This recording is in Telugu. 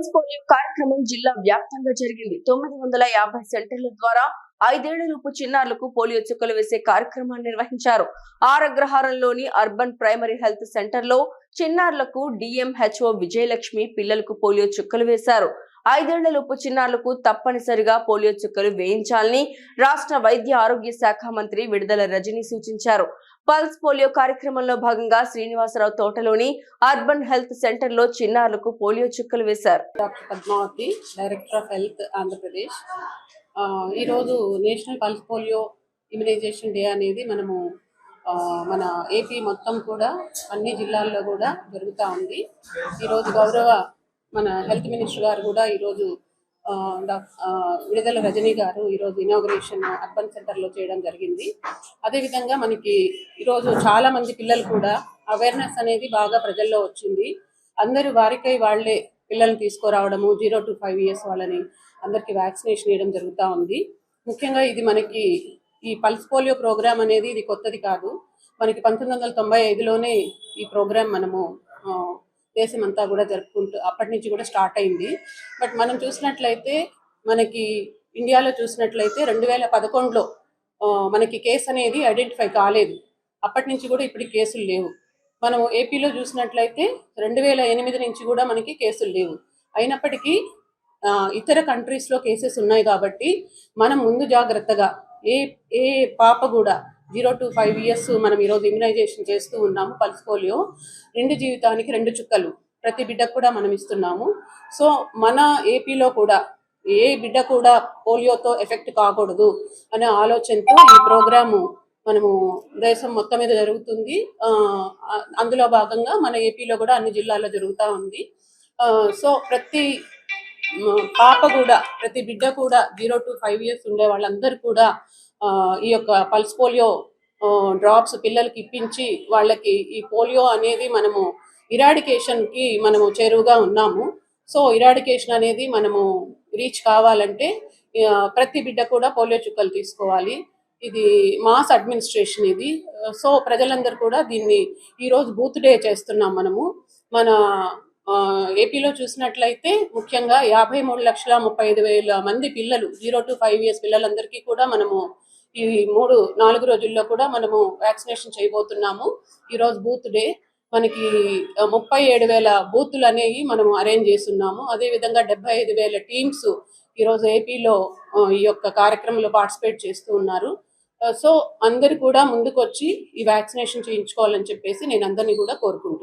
పల్స్ పోలియో కార్యక్రమం జిల్లా వ్యాప్తంగా జరిగింది. తొమ్మిది వందల యాభై సెంటర్ల ద్వారా ఐదేళ్ళలోపు చిన్నారులకు పోలియో చుక్కలు వేసే కార్యక్రమాన్ని నిర్వహించారు. ఆరగ్రహారంలోని అర్బన్ ప్రైమరీ హెల్త్ సెంటర్లో చిన్నారులకు డిఎంహెచ్ఓ విజయలక్ష్మి పిల్లలకు పోలియో చుక్కలు వేశారు. ఐదేళ్ళలోపు చిన్నారులకు తప్పనిసరిగా పోలియో చుక్కలు వేయించాలని రాష్ట్ర వైద్య ఆరోగ్య శాఖ మంత్రి విడుదల రజని సూచించారు. పల్స్ పోలియో కార్యక్రమంలో భాగంగా శ్రీనివాసరావు తోటలోని అర్బన్ హెల్త్ సెంటర్లో చిన్నారులకు పోలియో చుక్కలు వేశారు. Doctor Padmavati director of health Andhra Pradesh. ఈరోజు national pulse polio immunization day అనేది మనము మన ఏపీ మొత్తం కూడా అన్ని జిల్లాల్లో కూడా జరుగుతూ ఉంది. ఈరోజు గౌరవ మన హెల్త్ మినిస్టర్ గారు కూడా ఈరోజు ఆ, విడుదల రజనీ గారు ఈరోజు ఇనాగ్రేషన్ అర్బన్ సెంటర్లో చేయడం జరిగింది. అదేవిధంగా మనకి ఈరోజు చాలా మంది పిల్లలు కూడా అవేర్నెస్ అనేది బాగా ప్రజల్లో వచ్చింది. అందరూ వారికై వాళ్ళే పిల్లల్ని తీసుకురావడము జీరో టు ఫైవ్ ఇయర్స్ వాళ్ళని అందరికీ వ్యాక్సినేషన్ ఇవ్వడం జరుగుతూ ఉంది. ముఖ్యంగా ఇది మనకి ఈ పల్స్ పోలియో ప్రోగ్రామ్ అనేది ఇది కొత్తది కాదు. మనకి పంతొమ్మిది వందల తొంభై ఐదులోనే ఈ ప్రోగ్రామ్ మనము దేశం దేశమంతా కూడా జరుపుకుంటూ అప్పటి నుంచి కూడా స్టార్ట్ అయింది. బట్ మనం చూసినట్లయితే మనకి ఇండియాలో చూసినట్లయితే రెండు వేల పదకొండులో మనకి కేసు అనేది ఐడెంటిఫై కాలేదు. అప్పటి నుంచి కూడా ఇప్పుడు కేసులు లేవు. మనం ఏపీలో చూసినట్లయితే రెండు వేల ఎనిమిది నుంచి కూడా మనకి కేసులు లేవు. అయినప్పటికీ ఇతర కంట్రీస్లో కేసెస్ ఉన్నాయి కాబట్టి మనం ముందు జాగ్రత్తగా ఏ ఏ పాప కూడా జీరో టు ఫైవ్ ఇయర్స్ మనం ఈరోజు ఇమ్యునైజేషన్ చేస్తూ ఉన్నాము పల్స్ పోలియో. రెండు జీవితానికి రెండు చుక్కలు. ప్రతి బిడ్డకు కూడా మనం ఇస్తున్నాము. సో మన ఏపీలో కూడా ఏ బిడ్డ కూడా పోలియోతో ఎఫెక్ట్ కాకూడదు అనే ఆలోచనతో ఈ ప్రోగ్రాము మనము దేశం మొత్తం మీద జరుగుతుంది. ఆ, అందులో భాగంగా మన ఏపీలో కూడా అన్ని జిల్లాల్లో జరుగుతూ ఉంది. ఆ, సో ప్రతి పాప కూడా ప్రతి బిడ్డ కూడా జీరో టు ఫైవ్ ఇయర్స్ ఉండే వాళ్ళందరూ కూడా ఈ యొక్క పల్స్ పోలియో డ్రాప్స్ పిల్లలకి ఇప్పించి వాళ్ళకి ఈ పోలియో అనేది మనము ఇరాడికేషన్కి మనము చేరువుగా ఉన్నాము. సో ఇరాడికేషన్ అనేది మనము రీచ్ కావాలంటే ప్రతి బిడ్డ కూడా పోలియో చుక్కలు తీసుకోవాలి. ఇది మాస్ అడ్మినిస్ట్రేషన్ ఇది. సో ప్రజలందరూ కూడా దీన్ని ఈరోజు బూత్ డే చేస్తున్నాం మనము. మన ఆ, ఏపీలో చూసినట్లయితే ముఖ్యంగా యాభై మూడు లక్షల ముప్పై ఐదు వేల మంది పిల్లలు జీరో టు ఫైవ్ ఇయర్స్ పిల్లలందరికీ కూడా మనము ఈ మూడు నాలుగు రోజుల్లో కూడా మనము వ్యాక్సినేషన్ చేయబోతున్నాము. ఈరోజు బూత్ డే. మనకి ముప్పై ఏడు వేల బూతులు అనేవి మనము అరేంజ్ చేస్తున్నాము. అదేవిధంగా డెబ్బై ఐదు వేల టీమ్స్ ఈరోజు ఏపీలో ఈ యొక్క కార్యక్రమంలో పార్టిసిపేట్ చేస్తూ ఉన్నారు. సో అందరు కూడా ముందుకొచ్చి ఈ వ్యాక్సినేషన్ చేయించుకోవాలని చెప్పేసి నేను అందరినీ కూడా కోరుకుంటున్నాను.